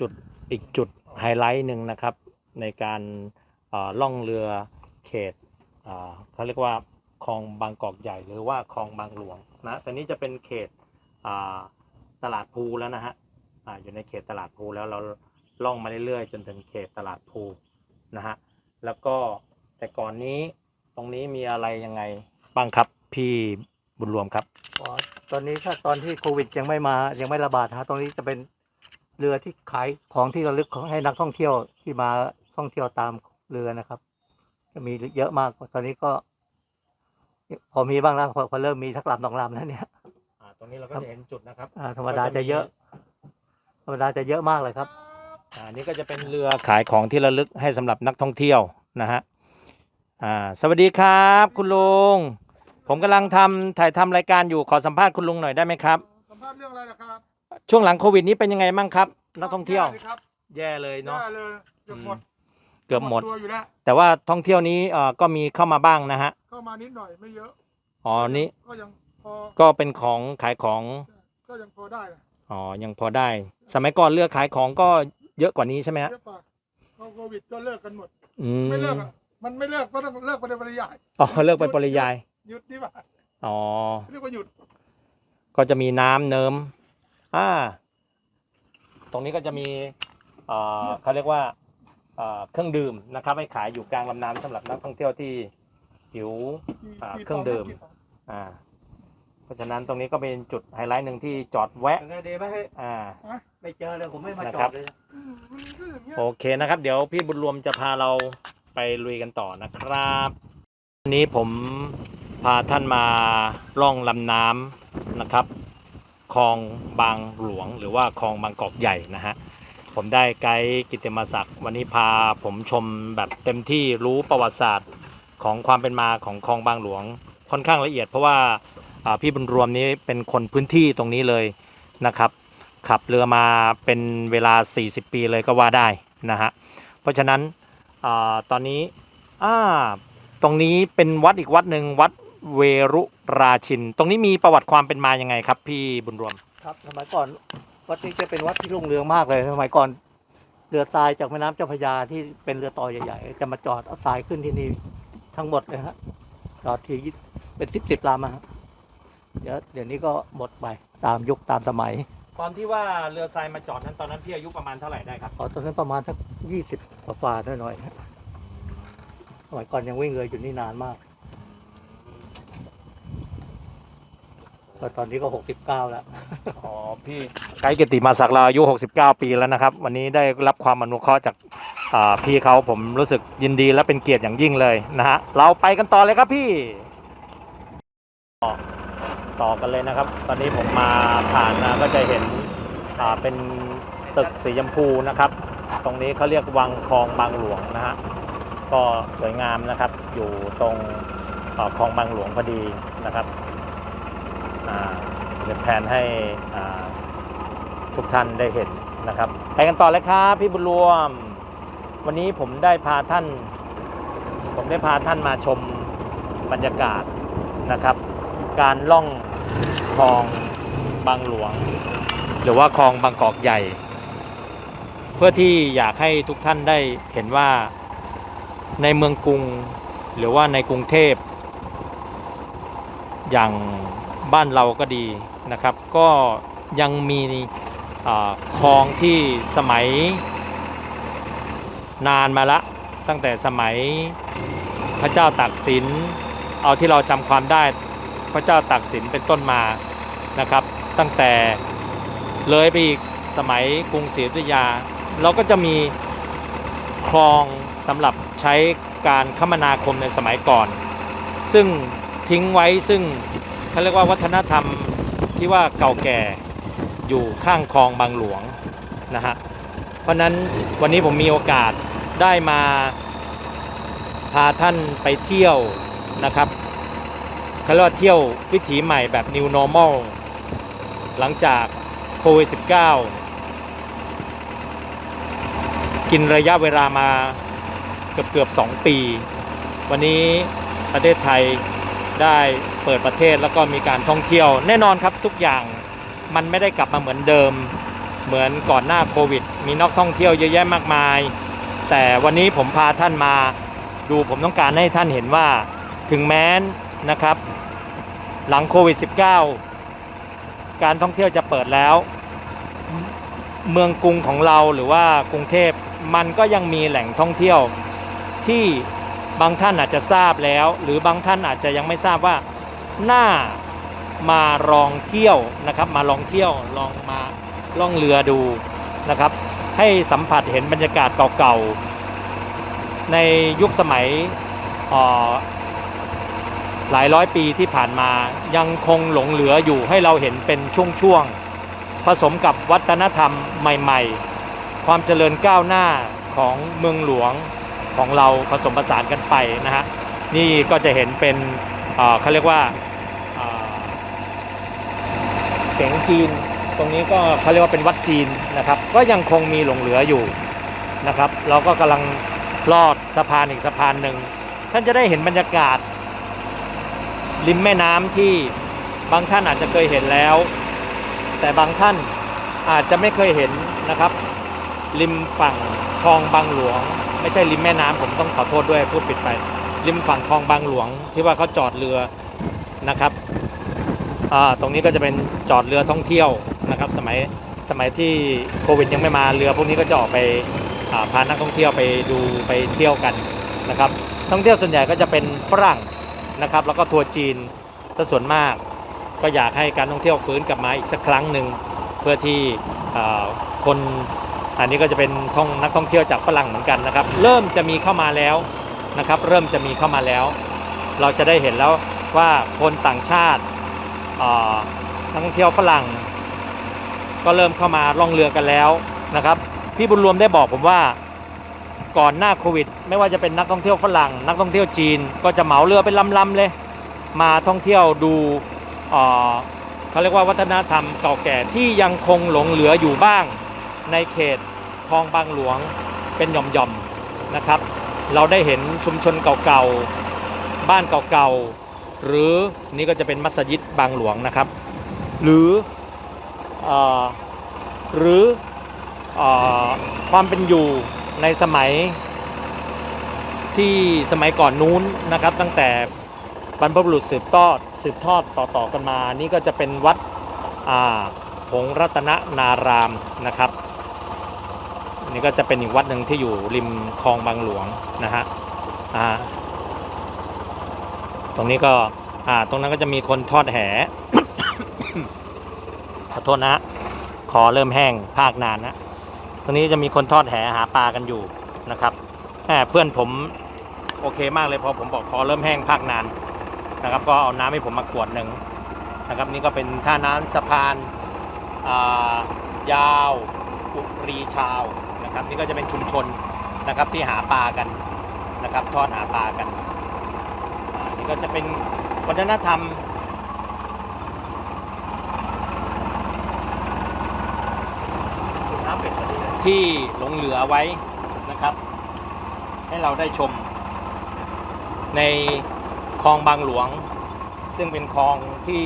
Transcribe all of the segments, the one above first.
จุดอีกจุดไฮไลท์หนึ่งนะครับ ในการล่องเรือเขตเขาเรียกว่าคลองบางกอกใหญ่หรือว่าคลองบางหลวงนะตอนนี้จะเป็นเขตตลาดภูแล้วนะฮะอยู่ในเขตตลาดภูแล้วเราล่องมาเรื่อยๆ จนถึงเขตตลาดภูนะฮะแล้วก็แต่ก่อนนี้ตรงนี้มีอะไรยังไงบ้างครับพี่บุญรวมครับ ตอนนี้ถ้าตอนที่โควิดยังไม่มายังไม่ระบาดฮะตรงนี้จะเป็น เรือที่ขายของที่ระลึกของให้นักท่องเที่ยวที่มาท่องเที่ยวตามเรือนะครับจะมีเยอะมากตอนนี้ก็ พอมีบ้างแล้วพอพอเริ่มมีทักลำสองลำแล้วเนี่ยอ่าตรงนี้เราก็จะเห็นจุดนะครับอ่าธรรมดาจะเยอะ ธรรมดาจะเยอะมากเลยครับ อ่านี่ก็จะเป็นเรือขายของที่ระลึกให้สำหรับนักท่องเที่ยวนะฮะอ่าสวัสดีครับ คุณลุงผมกำลังทำถ่ายทำรายการอยู่ขอสัมภาษณ์คุณลุงหน่อยได้ไหมครับ สัมภาษณ์เรื่องอะไรนะครับ ช่วงหลังโควิดนี้เป็นยังไงบ้างครับ นักท่องเที่ยว แย่ลครับแย่เลยเนาะ แย่เลยเกือบหมดเกือบหมด ตัวอยู่แล้วแต่ว่าท่องเที่ยวนี้เอ่อก็มีเข้ามาบ้างนะฮะ เข้ามานิดหน่อยไม่เยอะ อ๋อ นี่ก็ยังพอก็เป็นของขายของ ก็ยังพอได้นะอ๋อ ยังพอได้ สมัยก่อนเรือขายของก็เยอะกว่านี้ใช่ไหมฮะเยอะกว่าพอโควิดก็เลิกกันหมด อืไม่เลิกมอะมันไม่เลิกก็ต้องเลิกไปในปริยายอ๋อ เลิกไปปริยาย หยุดดีกว่าอ๋อ เรียกว่าหยุดก็จะมีน้ำเนิม อ่า ตรงนี้ก็จะมีเอ่อเขาเรียกว่าเอ่อเครื่องดื่มนะครับให้ขายอยู่กลางลำน้ำสำหรับนักท่องเที่ยวที่หิวที่อ่าที่เครื่องดื่มที่ต่ออ่า เพราะฉะนั้นตรงนี้ก็เป็นจุดไฮไลท์หนึ่งที่จอดแวะยังไงดีไหมให้อ่า ไม่เจอเลยผมไม่มานะจครัอบดเลยอืมมันก็อย่างเงี้ย โอเคนะครับ เดี๋ยวพี่บุญรวมจะพาเราไปลุยกันต่อนะครับวันนี้ผมพาท่านมาล่องลำน้ำนะครับ คลองบางหลวง หรือว่าคลองบางกอกใหญ่นะฮะผมได้ไกด์กิติมศักดิ์วันนี้พาผมชมแบบเต็มที่รู้ประวัติศาสตร์ของความเป็นมาของคลองบางหลวงค่อนข้างละเอียด เพราะว่าพี่บุญรวมนี้เป็นคนพื้นที่ตรงนี้เลยนะครับขับเรือมาเป็นเวลา 40 ปีเลยก็ว่าได้นะฮะเพราะฉะนั้นอตอนนี้ตรงนี้เป็นวัดอีกวัดหนึ่งวัด เวรุราชิน ตรงนี้มีประวัติความเป็นมายังไงครับ พี่บุญรวม ครับสมัยก่อนวัดนี้จะเป็นวัดที่รุ่งเรืองมากเลยสมัยก่อนเรือทรายจากแม่น้ำเจ้าพระยาที่เป็นเรือต่อใหญ่ๆจะมาจอดเอาทรายขึ้นที่นี่ทั้งหมดเลยฮะจอดทีเป็นสิบสิบลำอะฮะเดี๋ยวเดี๋ยวนี้ก็หมดไปตามยุคตามสมัยตอนที่ว่าเรือทรายมาจอดนั้นตอนนั้นพี่อายุประมาณเท่าไหร่ได้ครับอ๋อตอนนั้นประมาณสักยี่สิบกว่าฝ่าหน่อยๆฮะสมัยก่อนยังวิ่งเรืออยู่นี่นานมาก ก็ตอนนี้ก็หกสิบเก้าแล้ว อ๋อพี่ไกด์กิติมาศักดิ์เราอายุ 69 ปีแล้วนะครับ วันนี้ได้รับความอนุเคราะห์จากอ่าพี่เขาผมรู้สึกยินดีและเป็นเกียรติอย่างยิ่งเลยนะฮะเราไปกันต่อเลยครับพี่ต่อต่อกันเลยนะครับ ตอนนี้ผมมาผ่านนะก็จะเห็นอ่าเป็นตึกสีชมพูนะครับ ตรงนี้เขาเรียกวังคลองบางหลวงนะฮะก็สวยงามนะครับ อยู่ตรงเอ่อคลองบางหลวงพอดีนะครับ แผนให้ทุกท่านได้เห็นนะครับไปกันต่อเลยครับพี่บุญรวม วันนี้ผมได้พาท่าน ผมได้พาท่านมาชมบรรยากาศนะครับ การล่องคลองบางหลวง หรือว่าคลองบางกอกใหญ่ เพื่อที่อยากให้ทุกท่านได้เห็นว่าในเมืองกรุง หรือว่าในกรุงเทพ อย่าง บ้านเราก็ดีนะครับ ก็ยังมีคลองที่สมัยนานมาละตั้งแต่สมัยพระเจ้าตากสิน เอาที่เราจำความได้พระเจ้าตากสินเป็นต้นมานะครับ ตั้งแต่เลยไปอีกสมัยกรุงศรีอยุธยา เราก็จะมีคลองสำหรับใช้การคมนาคมในสมัยก่อน ซึ่งทิ้งไว้ซึ่ง เขาเรียกว่าวัฒนธรรมที่ว่าเก่าแก่อยู่ข้างคลองบางหลวงนะฮะเพราะนั้นวันนี้ผมมีโอกาสได้มาพาท่านไปเที่ยวนะครับเขาเรียกว่าเที่ยววิถีใหม่แบบ New Normal หลังจากโควิด -19 กินระยะเวลามาเกือบเกือบ 2 ปี วันนี้ประเทศไทยได้ เปิดประเทศแล้วก็มีการท่องเที่ยว แน่นอนครับทุกอย่างมันไม่ได้กลับมาเหมือนเดิม เหมือนก่อนหน้าโควิด มีนักท่องเที่ยวเยอะแยะมากมาย แต่วันนี้ผมพาท่านมาดูผมต้องการให้ท่านเห็นว่าถึงแม้นนะครับ หลังโควิด -19 การท่องเที่ยวจะเปิดแล้ว เมืองกรุงของเราหรือว่ากรุงเทพมันก็ยังมีแหล่งท่องเที่ยวที่บางท่านอาจจะทราบแล้ว หรือบางท่านอาจจะยังไม่ทราบว่า หน่ามาลองเที่ยวนะครับ มาลองเที่ยวลองมาล่องเรือดูนะครับ ให้สัมผัสเห็นบรรยากาศเก่าๆ ในยุคสมัยออหลายร้อยปีที่ผ่านมายังคงหลงเหลืออยู่ให้เราเห็นเป็นช่วงๆผสมกับวัฒนธรรมใหม่ ๆ ความเจริญก้าวหน้าของเมืองหลวงของเราผสมผสานกันไปนะฮะนี่ก็จะเห็นเป็นเขาเรียกว่า เก๋งจีน ตรงนี้ก็เขาเรียกว่าเป็นวัดจีนนะครับ ก็ยังคงมีหลงเหลืออยู่นะครับ เราก็กำลังลอดสะพานอีกสะพานหนึ่ง ท่านจะได้เห็นบรรยากาศ ริมแม่น้ำที่บางท่านอาจจะเคยเห็นแล้ว แต่บางท่านอาจจะไม่เคยเห็นนะครับ ริมฝั่งคลองบางหลวง ไม่ใช่ริมแม่น้ำผมต้องขอโทษด้วยพูดผิดไป ริมฝั่งคลองบางหลวงที่ว่าเขาจอดเรือนะครับ ตรงนี้ก็จะเป็นจอดเรือท่องเที่ยวนะครับ สมัยสมัยที่โควิดยังไม่มาเรือพวกนี้ก็จะออกไปาพานักท่องเที่ยวไปดูไปเที่ยวกันนะครับท่องเที่ยวส่วนใหญ่ก็จะเป็นฝรั่งนะครับ แล้วก็ทัวร์จีนซะส่วนมากก็อยากให้การท่องเที่ยวฟื้นกลับมาอีกสักครั้งหนึ่งเพื่อที่คนอันนี้ก็จะเป็นท่องนักท่องเที่ยวจากฝรั่งเหมือนกันนะครับ เริ่มจะมีเข้ามาแล้วนะครับ เริ่มจะมีเข้ามาแล้ว เราจะได้เห็นแล้วว่าคนต่างชาติ นักท่องเที่ยวฝรั่ง ก็เริ่มเข้ามาล่องเรือกันแล้วนะครับ พี่บุญรวมได้บอกผมว่าก่อนหน้าโควิด ไม่ว่าจะเป็นนักท่องเที่ยวฝรั่ง นักท่องเที่ยวจีน ก็จะเหมาเรือเป็นลำๆเลย มาท่องเที่ยวดูเอ่อเขาเรียกว่าวัฒนธรรมเก่าแก่ที่ยังคงหลงเหลืออยู่บ้าง ในเขตคลองบางหลวงเป็นหย่อมๆนะครับ เราได้เห็นชุมชนเก่าๆบ้านเก่าๆ หรือนี่ก็จะเป็นมัสยิดบางหลวงนะครับ หรืออหรืออความเป็นอยู่ในสมัยที่สมัยก่อนนู้นนะครับ ตั้งแต่บรรพบุรุษสืบทอดสืบทอดต่อๆกันมา นี่ก็จะเป็นวัดผงรัตนนารามนะครับนี่ก็จะเป็นอีกวัดหนึ่งที่อยู่ริมคลองบางหลวงนะฮะอ่า ตรงนี้ก็อ่าตรงนั้นก็จะมีคนทอดแห ขอโทษนะฮะขอเริ่มแห้งภาคนานนะตรงนี้จะมีคนทอดแหหาปลากันอยู่นะครับแหมเพื่อนผมโอเคมากเลยพอผมบอกขอเริ่มแห้งภาคนานนะครับ ก็เอาน้ำให้ผมมาขวดหนึ่งนะครับ นี่ก็เป็นท่าน้ำสะพานอ่ายาวอุรีชาวนะครับ นี่ก็จะเป็นชุมชนนะครับที่หาปลากันนะครับ ทอดหาปลากัน ก็จะเป็นวัฒนธรรมที่หลงเหลือไว้นะครับ ให้เราได้ชม ในคลองบางหลวง ซึ่งเป็นคลองที่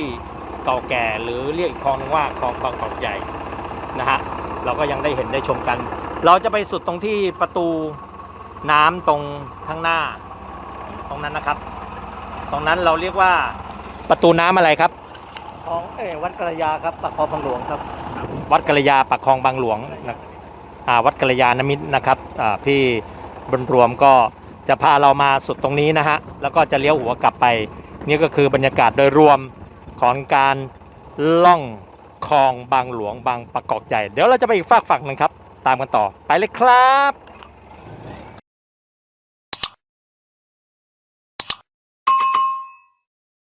เก่าแก่หรือเรียกอีกคลองนึงว่าคลองบางกอกใหญ่นะฮะเราก็ยังได้เห็นได้ชมกัน เราจะไปสุดตรงที่ประตูน้ำตรงข้างหน้า ตรงนั้นนะครับ ตรงนั้นเราเรียกว่าประตูน้ำอะไรครับ ของเออวัดกระยาครับปากคลองบางหลวงครับ วัดกัลยาปากคลองบางหลวงนะอ่าวัดกัลยาณมิตรนะครับอ่าพี่บรรรวมก็จะพาเรามาสุดตรงนี้นะฮะแล้วก็จะเลี้ยวหัวกลับไป นี่ก็คือบรรยากาศโดยรวมของการล่องคลองบางหลวงบางประกอบใหญ่เดี๋ยวเราจะไปอีกฝากฝั่งหนึ่งครับ ตามกันต่อไปเลยครับ